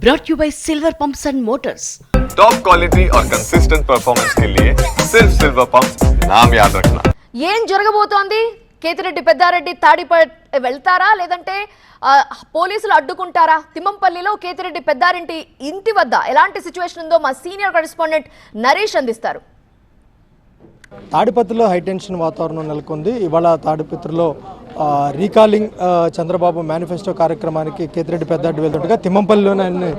brought you by Silver Pumps and Motors. Top quality और consistent performance के लिए सिर्फ सिल्वर पंप नाम याद रखना ఏం జరగబోతోంది కేతిరెడ్డి పెద్దారెడ్డి తాడిప వెళ్తారా లేదంటే ఆ, పోలీసులు అడ్డుకుంటారా తిమ్మంపల్లిలో కేతిరెడ్డి పెద్దారెడ్డి ఇంటి వద్ద ఎలాంటి సిచ్యువేషన్ ఉందో మా సీనియర్ కరెస్పాండెంట్ నరేష్ అందిస్తారు తాడిపత్రిలో హైటెన్షన్ వాతావరణం నెలకొంది ఇవాళ తాడిపత్రిలో ఆ, రీకాలింగ్ చంద్రబాబు మేనిఫెస్టో కార్యక్రమానికి కేతిరెడ్డి పెద్దారెడ్డి వెళ్తుండగా తిమ్మంపల్లిలోనే ఆయన్ని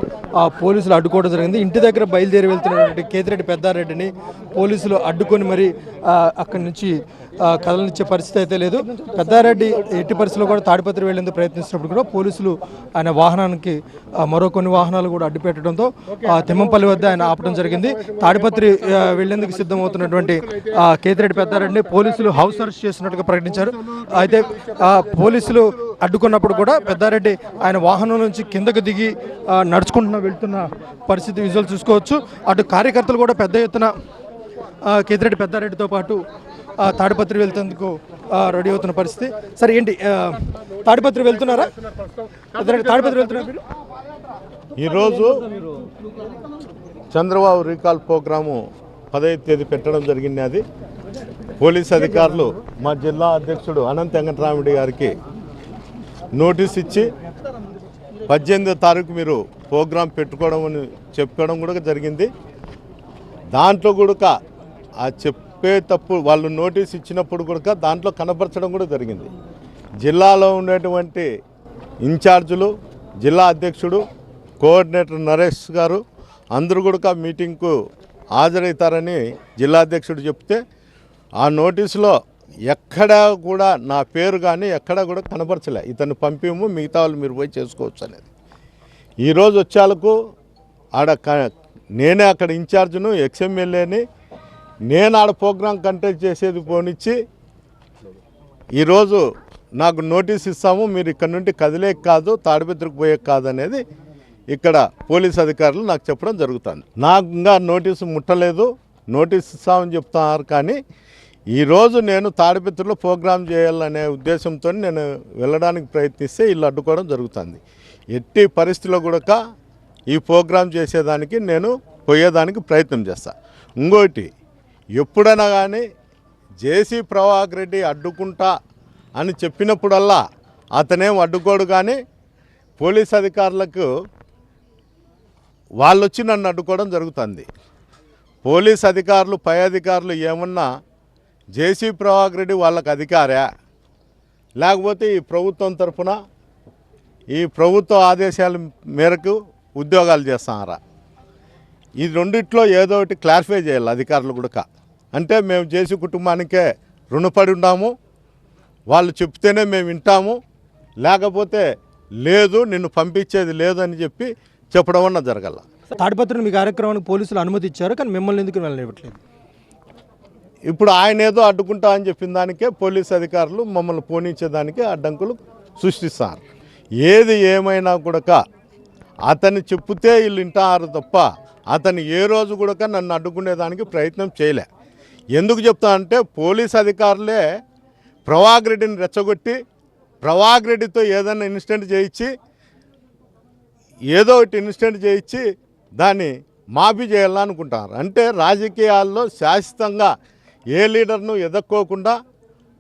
పోలీసులు అడ్డుకోవడం జరిగింది. ఇంటి దగ్గర బయలుదేరి వెళ్తున్నటువంటి కేతిరెడ్డి పెద్దారెడ్డిని పోలీసులు అడ్డుకొని మరి అక్కడి నుంచి కదలనిచ్చే పరిస్థితి అయితే లేదు. పెద్దారెడ్డి ఎట్టి పరిస్థితుల్లో కూడా తాడిపత్రి వెళ్ళేందుకు ప్రయత్నిస్తున్నప్పుడు కూడా పోలీసులు ఆయన వాహనానికి మరో కొన్ని వాహనాలు కూడా అడ్డుపెట్టడంతో తిమ్మంపల్లి వద్ద ఆయన ఆపడం జరిగింది. తాడిపత్రి వెళ్ళేందుకు సిద్ధమవుతున్నటువంటి కేతిరెడ్డి పెద్దారెడ్డిని పోలీసులు హౌస్ అరెస్ట్ చేసినట్టుగా ప్రకటించారు. అయితే పోలీసులు అడ్డుకున్నప్పుడు కూడా పెద్దారెడ్డి ఆయన వాహనం నుంచి కిందకు దిగి నడుచుకుంటున్న వెళ్తున్న పరిస్థితి విజువల్ చూసుకోవచ్చు. అటు కార్యకర్తలు కూడా పెద్ద ఎత్తున కేతిరెడ్డి పెద్దారెడ్డితో పాటు తాడిపత్రి వెళ్తేందుకు రెడీ అవుతున్న పరిస్థితి. సరే ఏంటి తాడిపత్రి వెళ్తున్నారా? పెద్దారెడ్డి తాడిపత్రి వెళ్తున్నారు ఈరోజు చంద్రబాబు రీకాల్ ప్రోగ్రాము పదహైదు తేదీ పెట్టడం జరిగింది అది. పోలీస్ అధికారులు మా జిల్లా అధ్యక్షుడు అనంత వెంకటరామిడి గారికి నోటీస్ ఇచ్చి పద్దెనిమిదో తారీఖు మీరు ప్రోగ్రాం పెట్టుకోవడం అని చెప్పడం కూడా జరిగింది. దాంట్లో కూడా ఆ చెప్పేటప్పుడు వాళ్ళు నోటీస్ ఇచ్చినప్పుడు కూడా దాంట్లో కనపరచడం కూడా జరిగింది. జిల్లాలో ఉండేటువంటి ఇన్ఛార్జులు జిల్లా అధ్యక్షుడు కోఆర్డినేటర్ నరేష్ గారు అందరూ కూడా మీటింగ్కు హాజరవుతారని జిల్లా అధ్యక్షుడు చెప్తే ఆ నోటీసులో ఎక్కడా కూడా నా పేరు కానీ ఎక్కడా కూడా కనపరచలే ఇతను పంపిము మిగతా వాళ్ళు మీరు పోయి చేసుకోవచ్చు అనేది. ఈరోజు వచ్చేలకు ఆడ నేనే అక్కడ ఇన్ఛార్జ్ను ఎక్స్ఎమ్మెల్యేని నేను ఆడ ప్రోగ్రాం కంటెక్ట్ చేసేది పోనిచ్చి ఈరోజు నాకు నోటీస్ ఇస్తాము మీరు ఇక్కడ నుండి కదిలే కాదు తాడిపత్రికి పోయే కాదు అనేది ఇక్కడ పోలీస్ అధికారులు నాకు చెప్పడం జరుగుతుంది. నాకు ఇంకా నోటీసు ముట్టలేదు. నోటీస్ ఇస్తామని చెప్తున్నారు కానీ ఈరోజు నేను తాడిపిత్రులు ప్రోగ్రాం చేయాలనే ఉద్దేశంతో నేను వెళ్ళడానికి ప్రయత్నిస్తే వీళ్ళు అడ్డుకోవడం జరుగుతుంది. ఎట్టి పరిస్థితిలో కూడా ఈ ప్రోగ్రాం చేసేదానికి నేను పోయేదానికి ప్రయత్నం చేస్తా. ఇంకోటి ఎప్పుడైనా కానీ జేసీ ప్రభాకర్ రెడ్డి అడ్డుకుంటా అని చెప్పినప్పుడల్లా అతనేం అడ్డుకోడు కానీ పోలీస్ అధికారులకు వాళ్ళు వచ్చి నన్ను అడ్డుకోవడం జరుగుతుంది. పోలీస్ అధికారులు పై అధికారులు ఏమన్నా జేసీ ప్రభాకర్ రెడ్డి వాళ్ళకి అధికారా. లేకపోతే ఈ ప్రభుత్వం తరఫున ఈ ప్రభుత్వ ఆదేశాల మేరకు ఉద్యోగాలు చేస్తున్నారా ఈ రెండిట్లో ఏదో ఒకటి క్లారిఫై చేయాలి అధికారులు కూడా. అంటే మేము చేసి కుటుంబానికే రుణపడి ఉన్నాము. వాళ్ళు చెప్తేనే మేము వింటాము. లేకపోతే లేదు నిన్ను పంపించేది లేదు అని చెప్పి చెప్పడం అన్న జరగల. తాడిపత్రులు మీ కార్యక్రమానికి పోలీసులు అనుమతి ఇచ్చారు కానీ మిమ్మల్ని ఎందుకు వెళ్ళనివ్వట్లేదు ఇప్పుడు ఆయన ఏదో అడ్డుకుంటా అని చెప్పిన దానికే పోలీస్ అధికారులు మమ్మల్ని పోనించేదానికి అడ్డంకులు సృష్టిస్తారు. ఏది ఏమైనా కూడా అతన్ని చెప్తే వీళ్ళు వింటారు తప్ప అతను ఏ రోజు కూడా నన్ను అడ్డుకునేదానికి ప్రయత్నం చేయలే. ఎందుకు చెప్తా అంటే పోలీస్ అధికారులే ప్రవాగ్ రెడ్డిని రెచ్చగొట్టి ప్రవాగ్ రెడ్డితో ఏదైనా ఇన్సిడెంట్ చేయించి ఏదో ఒకటి ఇన్సిడెంట్ చేయించి దాన్ని మాఫీ చేయాలనుకుంటారు. అంటే రాజకీయాల్లో శాశ్వతంగా ఏ లీడర్ను ఎదక్కోకుండా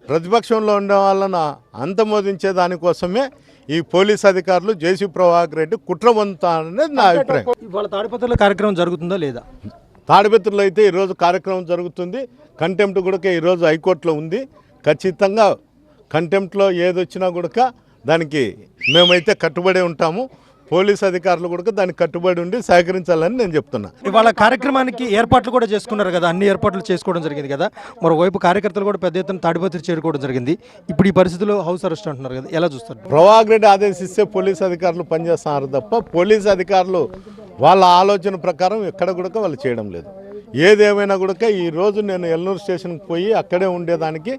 ప్రతిపక్షంలో ఉండే వాళ్ళను అంతమోదించే దానికోసమే ఈ పోలీస్ అధికారులు జేసీ ప్రభాకర్ రెడ్డి కుట్ర పొందుతారనేది నా అభిప్రాయం. ఇవాళ తాడిపత్రిలో కార్యక్రమం జరుగుతుందా లేదా? తాడిపత్రిలో అయితే ఈరోజు కార్యక్రమం జరుగుతుంది. కంటెంప్ట్ కూడా ఈరోజు హైకోర్టులో ఉంది. ఖచ్చితంగా కంటెంప్ట్లో ఏది వచ్చినా కూడా దానికి మేమైతే కట్టుబడి ఉంటాము. పోలీస్ అధికారులు కూడా దానికి కట్టుబడి ఉండి సహకరించాలని నేను చెప్తున్నా. ఇవాళ కార్యక్రమానికి ఏర్పాట్లు కూడా చేసుకున్నారు కదా అన్ని ఏర్పాట్లు చేసుకోవడం జరిగింది కదా. మరోవైపు కార్యకర్తలు కూడా పెద్ద ఎత్తున తాడిపత్రి చేరుకోవడం జరిగింది. ఇప్పుడు ఈ పరిస్థితిలో హౌస్ అరెస్ట్ అంటున్నారు కదా ఎలా చూస్తారు? ప్రభాకర్ రెడ్డి ఆదేశిస్తే పోలీస్ అధికారులు పనిచేస్తున్నారు తప్ప పోలీస్ అధికారులు వాళ్ళ ఆలోచన ప్రకారం ఎక్కడ కూడా వాళ్ళు చేయడం లేదు. ఏదేమైనా కూడా ఈ రోజు నేను ఎల్నూరు స్టేషన్కి పోయి అక్కడే ఉండేదానికి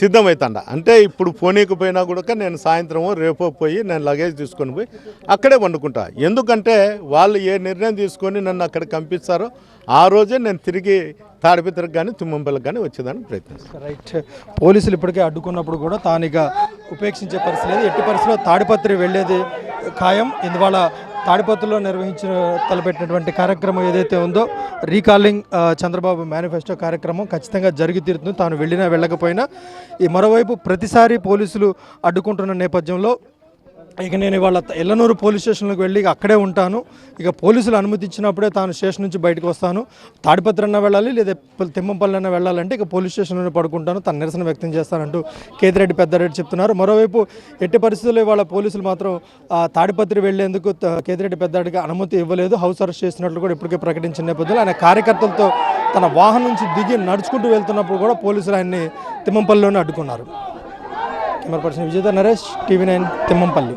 సిద్ధమవుతాండ అంటే ఇప్పుడు పోనీకపోయినా కూడా నేను సాయంత్రము రేపో పోయి నేను లగేజ్ తీసుకొని పోయి అక్కడే వండుకుంటా. ఎందుకంటే వాళ్ళు ఏ నిర్ణయం తీసుకొని నన్ను అక్కడ పంపిస్తారో ఆ రోజే నేను తిరిగి తాడిపత్రికి కానీ తుమ్మంపల్లికి కానీ వచ్చేదానికి ప్రయత్నిస్తాను. రైట్ పోలీసులు ఇప్పటికే అడ్డుకున్నప్పుడు కూడా తాను ఇక ఉపేక్షించే పరిస్థితి లేదు. ఎట్టి పరిస్థితిలో తాడిపత్రి వెళ్ళేది ఖాయం. ఇందువల్ల తాడిపత్రులో నిర్వహించిన తలపెట్టినటువంటి కార్యక్రమం ఏదైతే ఉందో రీకాలింగ్ చంద్రబాబు మేనిఫెస్టో కార్యక్రమం ఖచ్చితంగా జరిగి తీరుతుంది. తాను వెళ్ళినా వెళ్ళకపోయినా ఈ మరోవైపు ప్రతిసారి పోలీసులు అడ్డుకుంటున్న నేపథ్యంలో ఇక నేను ఇవాళ ఎల్లనూరు పోలీస్ స్టేషన్లోకి వెళ్ళి అక్కడే ఉంటాను. ఇక పోలీసులు అనుమతించినప్పుడే తాను స్టేషన్ నుంచి బయటకు వస్తాను. తాడిపత్రన్న వెళ్ళాలి లేదా తిమ్మంపల్లి అన్న వెళ్ళాలంటే ఇక పోలీస్ స్టేషన్లోనే పడుకుంటాను. తన నిరసన వ్యక్తం చేస్తానంటూ కేతిరెడ్డి పెద్దారెడ్డి చెప్తున్నారు. మరోవైపు ఎట్టి పరిస్థితుల్లో ఇవాళ పోలీసులు మాత్రం తాడిపత్రి వెళ్ళేందుకు కేతిరెడ్డి పెద్దారెడ్డికి అనుమతి ఇవ్వలేదు. హౌస్ అరెస్ట్ చేసినట్లు కూడా ఇప్పటికే ప్రకటించిన నేపథ్యంలో ఆయన కార్యకర్తలతో తన వాహనం నుంచి దిగి నడుచుకుంటూ వెళ్తున్నప్పుడు కూడా పోలీసులు ఆయన్ని తిమ్మంపల్లిలోనే అడ్డుకున్నారు. కెమెరా పర్సన్ విజేత నరేష్ టీవీ నైన్ తిమ్మంపల్లి